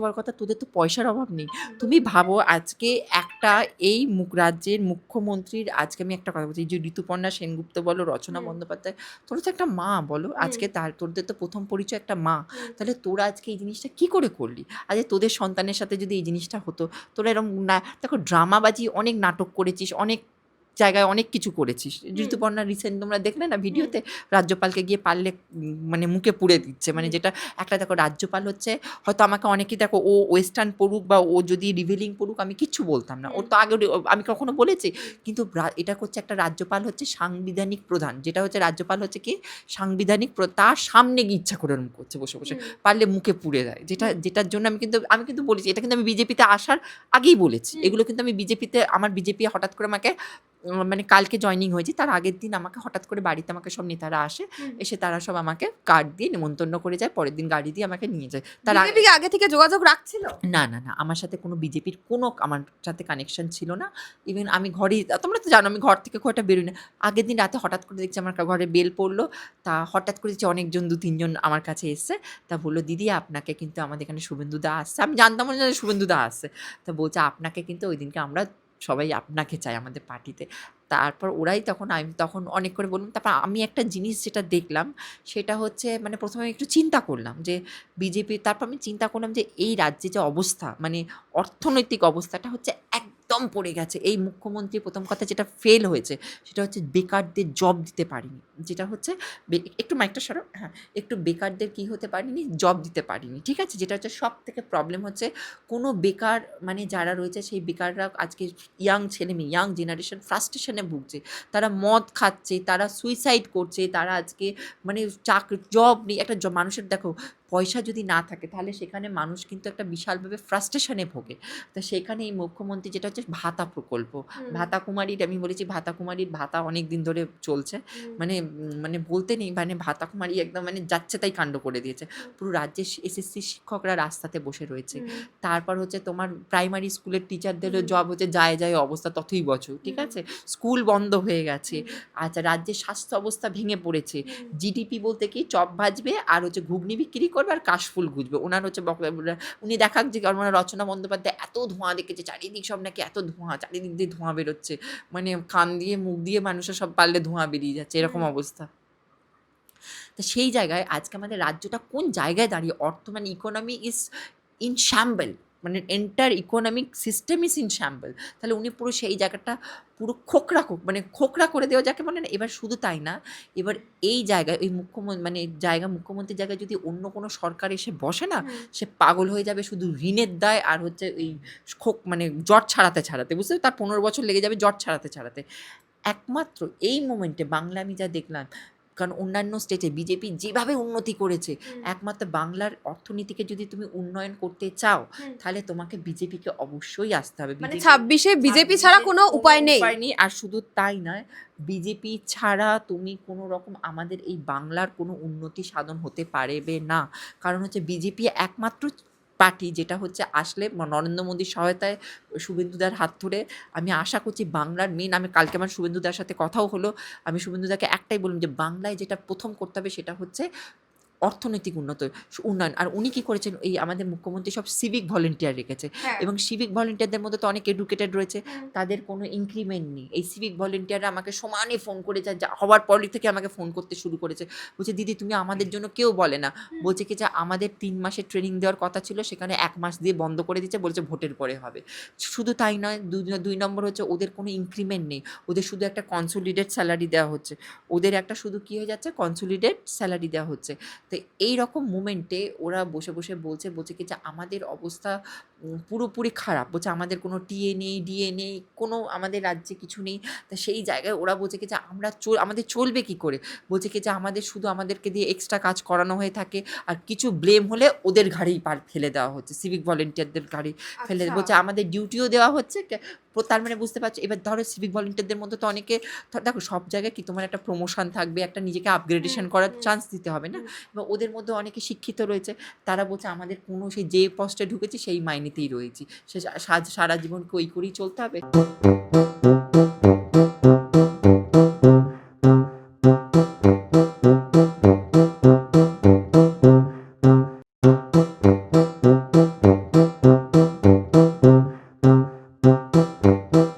কথা তোদের তো পয়সার অভাব নেই। তুমি ভাবো আজকে একটা এই মুখ রাজ্যের মুখ্যমন্ত্রীর আজকে আমি একটা কথা বলছি যে ঋতুপর্ণা সেনগুপ্ত বলো রচনা বন্দ্যোপাধ্যায় তোরা তো একটা মা বলো আজকে তার তোদের তো প্রথম পরিচয় একটা মা। তাহলে তোরা আজকে এই জিনিসটা কি করে করলি? আজকে তোদের সন্তানের সাথে যদি এই জিনিসটা হতো তোরা এরকম না দেখো ড্রামাবাজি অনেক নাটক করেছিস অনেক জায়গায় অনেক কিছু করেছিস। ঋতুপর্ণা রিসেন্ট তোমরা দেখলে না ভিডিওতে? রাজ্যপালকে গিয়ে পারলে মানে মুখে পুড়ে দিচ্ছে। মানে যেটা একটা দেখো রাজ্যপাল হচ্ছে হয়তো আমাকে অনেকেই দেখো ও ওয়েস্টার্ন পড়ুক বা ও যদি রিভিলিং পড়ুক আমি কিচ্ছু বলতাম না। ওর তো আগে আমি কখনো বলেছি কিন্তু এটা হচ্ছে একটা রাজ্যপাল হচ্ছে সাংবিধানিক প্রধান। যেটা হচ্ছে রাজ্যপাল হচ্ছে কি? সাংবিধানিক তার সামনে গিয়ে ইচ্ছা করে করছে বসে বসে। পারলে মুখে পুড়ে দেয়। যেটা যেটার জন্য আমি কিন্তু আমি কিন্তু বলেছি এটা কিন্তু আমি বিজেপিতে আসার আগেই বলেছি। এগুলো কিন্তু আমি বিজেপিতে আমার বিজেপি হঠাৎ করে আমাকে মানে কালকে জয়নিং হয়েছি তার আগের দিন আমাকে হঠাৎ করে বাড়িতে আমাকে সব নেতারা আসে এসে তারা সব আমাকে কার্ড দিয়ে নেমন্তন্ন করে যায় পরের দিন গাড়ি দিয়ে আমাকে নিয়ে যায়। তার আগে আগে থেকে যোগাযোগ রাখছিল? না না না আমার সাথে কোনো বিজেপির কোনো আমার সাথে কানেকশন ছিল না। ইভেন আমি ঘরেই তোমরা তো জানো আমি ঘর থেকে খুব একটা বেরোই না। আগের দিন রাতে হঠাৎ করে দেখছি আমার ঘরে বেল পড়ল তা হঠাৎ করে দেখছি অনেকজন দু তিনজন আমার কাছে এসছে। তা বলল দিদি আপনাকে কিন্তু আমাদের এখানে শুভেন্দু দা আসছে। আমি জানতাম না শুভেন্দু দা আসছে। তা বলছে আপনাকে কিন্তু ওই দিনকে আমরা সবাই আপনাকে চায় আমাদের পার্টিতে। তারপর ওরাই তখন আমি তখন অনেক করে বললাম, তারপর আমি একটা জিনিস যেটা দেখলাম, সেটা হচ্ছে মানে প্রথমে একটু চিন্তা করলাম যে বিজেপি, তারপর আমি চিন্তা করলাম যে এই রাজ্যে যে অবস্থা মানে অর্থনৈতিক অবস্থাটা হচ্ছে একদম পড়ে গেছে। এই মুখ্যমন্ত্রী প্রথম কথা যেটা ফেল হয়েছে, সেটা হচ্ছে বেকারদের জব দিতে পারিনি। যেটা হচ্ছে একটু মাইকটা সরো হ্যাঁ একটু বেকারদের কি হতে পারিনি? জব দিতে পারিনি। ঠিক আছে? যেটা হচ্ছে সব থেকে প্রবলেম হচ্ছে, কোনো বেকার মানে যারা রয়েছে, সেই বেকাররা আজকে ইয়াং ছেলে মেয়ে ইয়াং জেনারেশন ফ্রাস্ট্রেশনে ভুগছে। তারা মদ খাচ্ছে, তারা সুইসাইড করছে, তারা আজকে মানে চাকরি জব নেই একটা মানুষের, দেখো পয়সা যদি না থাকে তাহলে সেখানে মানুষ কিন্তু একটা বিশালভাবে ফ্রাস্ট্রেশনে ভোগে। তো সেখানে এই মুখ্যমন্ত্রী যেটা হচ্ছে ভাতা প্রকল্প। ভাতা কুমারীর আমি বলেছি ভাতা কুমারীর ভাতা অনেক দিন ধরে চলছে। মানে মানে বলতে নেই মানে ভাতা কুমারী একদম মানে যাচ্ছে তাই কাণ্ড করে দিয়েছে। পুরো রাজ্যের এসএসসি শিক্ষকরা রাস্তাতে বসে রয়েছে। তারপর হচ্ছে তোমার প্রাইমারি স্কুলের টিচারদেরও জব হচ্ছে যায় যায় অবস্থা ততই বছর ঠিক আছে? স্কুল বন্ধ হয়ে গেছে। আচ্ছা রাজ্যের স্বাস্থ্য অবস্থা ভেঙে পড়েছে। জিডিপি বলতে কি চপ ভাজবে আর হচ্ছে ঘুগনি বিক্রি করবে আর কাশফুল গুজবে। ওনার হচ্ছে বক্তব্য উনি দেখাক যে কারণ রচনা বন্দ্যোপাধ্যায় এত ধোঁয়া দেখেছে চারিদিক সব নাকি এত ধোঁয়া চারিদিক দিয়ে ধোঁয়া বেরোচ্ছে। মানে কান দিয়ে মুখ দিয়ে মানুষের সব পারলে ধোঁয়া বেরিয়ে যাচ্ছে এরকম অবস্থা। তো সেই জায়গায় আজকে আমাদের রাজ্যটা কোন জায়গায় দাঁড়িয়ে অর্থ মানে ইকোনমি ইজ ইন শ্যাম্বল মানে entire economic system is in shamble তাহলে উনি পুরো সেই জায়গাটা পুরো খোকরা খোক মানে খোকরা করে দেওয়া যাকে বলে না এবার শুধু তাই না এবার এই জায়গায় ওই মুখ্যমন্ত্রী মানে জায়গা মুখ্যমন্ত্রীর জায়গায় যদি অন্য কোনো সরকার এসে বসে না সে পাগল হয়ে যাবে শুধু ঋণের দায় আর হচ্ছে ওই খোক মানে জট ছাড়াতে ছাড়াতে। বুঝতে তার পনেরো বছর লেগে যাবে জট ছাড়াতে ছাড়াতে। একমাত্র এই মোমেন্টে বাংলা আমি যা দেখলাম কারণ অন্যান্য স্টেটে বিজেপি যেভাবে উন্নতি করেছে একমাত্র বাংলার অর্থনীতিকে যদি তুমি উন্নয়ন করতে চাও তাহলে তোমাকে বিজেপিকে অবশ্যই আসতে হবে। মানে ছাব্বিশে বিজেপি ছাড়া কোনো উপায় নেই। উপায় নেই। আর শুধু তাই নয় বিজেপি ছাড়া তুমি কোনো রকম আমাদের এই বাংলার কোনো উন্নতি সাধন হতে পারবে না। কারণ হচ্ছে বিজেপি একমাত্র পার্টি, যেটা হচ্ছে আসলে নরেন্দ্র মোদীর সহায়তায় শুভেন্দুদার হাত ধরে আমি আশা করছি বাংলার মেন আমি কালকে আমার শুভেন্দুদার সাথে কথাও হলো, আমি শুভেন্দুদাকে একটাই বললাম যে বাংলায় যেটা প্রথম করতে হবে সেটা হচ্ছে অর্থনৈতিক উন্নত উন্নয়ন। আর উনি কি করেছেন? এই আমাদের মুখ্যমন্ত্রী সব সিভিক ভলেন্টিয়ার রেখেছে। হ্যাঁ। এবং সিভিক ভলেন্টিয়ারদের মধ্যে তো অনেক এডুকেটেড রয়েছে। তাদের কোনো ইনক্রিমেন্ট নেই। এই সিভিক ভলেন্টিয়াররা আমাকে সমানে ফোন করে যা হওয়ার পরই থেকে আমাকে ফোন করতে শুরু করেছে। বলছে দিদি তুমি আমাদের জন্য কেউ বলে না। বলছে কি যে আমাদের তিন মাসের ট্রেনিং দেওয়ার কথা ছিল সেখানে এক মাস দিয়ে বন্ধ করে দিচ্ছে বলছে ভোটের পরে হবে। শুধু তাই নয় দুই দুই নম্বর হচ্ছে ওদের কোনো ইনক্রিমেন্ট নেই। ওদের শুধু একটা কনসোলিডেট স্যালারি দেওয়া হচ্ছে। ওদের একটা শুধু কী হয়ে যাচ্ছে? কনসোলিডেট স্যালারি দেওয়া হচ্ছে। তো এই রকম মুমেন্টে ওরা বসে বসে বলছে বলছে কি যে আমাদের অবস্থা পুরোপুরি খারাপ। বলছে আমাদের কোনো টিএ নেই ডিএ নেই কোনো আমাদের রাজ্যে কিছু নেই। তা সেই জায়গায় ওরা বলছে কি যে আমরা চল আমাদের চলবে কি করে? বলছে কি যে আমাদের শুধু আমাদেরকে দিয়ে এক্সট্রা কাজ করানো হয়ে থাকে। আর কিছু ব্লেম হলে ওদের ঘাড়েই পার ফেলে দেওয়া হচ্ছে সিভিক ভলেন্টিয়ারদের ঘাড়ে ফেলে আচ্ছা। বলছে আমাদের ডিউটিও দেওয়া হচ্ছে। তার মানে বুঝতে পারছ? এবার ধরো সিভিক ভলেন্টিয়ারদের মধ্যে তো অনেকে ধর- দেখো সব জায়গায় কি তোমার একটা প্রমোশন থাকবে একটা নিজেকে আপগ্রেডেশন করার চান্স দিতে হবে না? এবার ওদের মধ্যে অনেকে শিক্ষিত রয়েছে। তারা বলছে আমাদের কোনো সেই যে পোস্টে ঢুকেছে সেই রয়েছি। সা- সারা জীবন কই করেই চলতে হবে।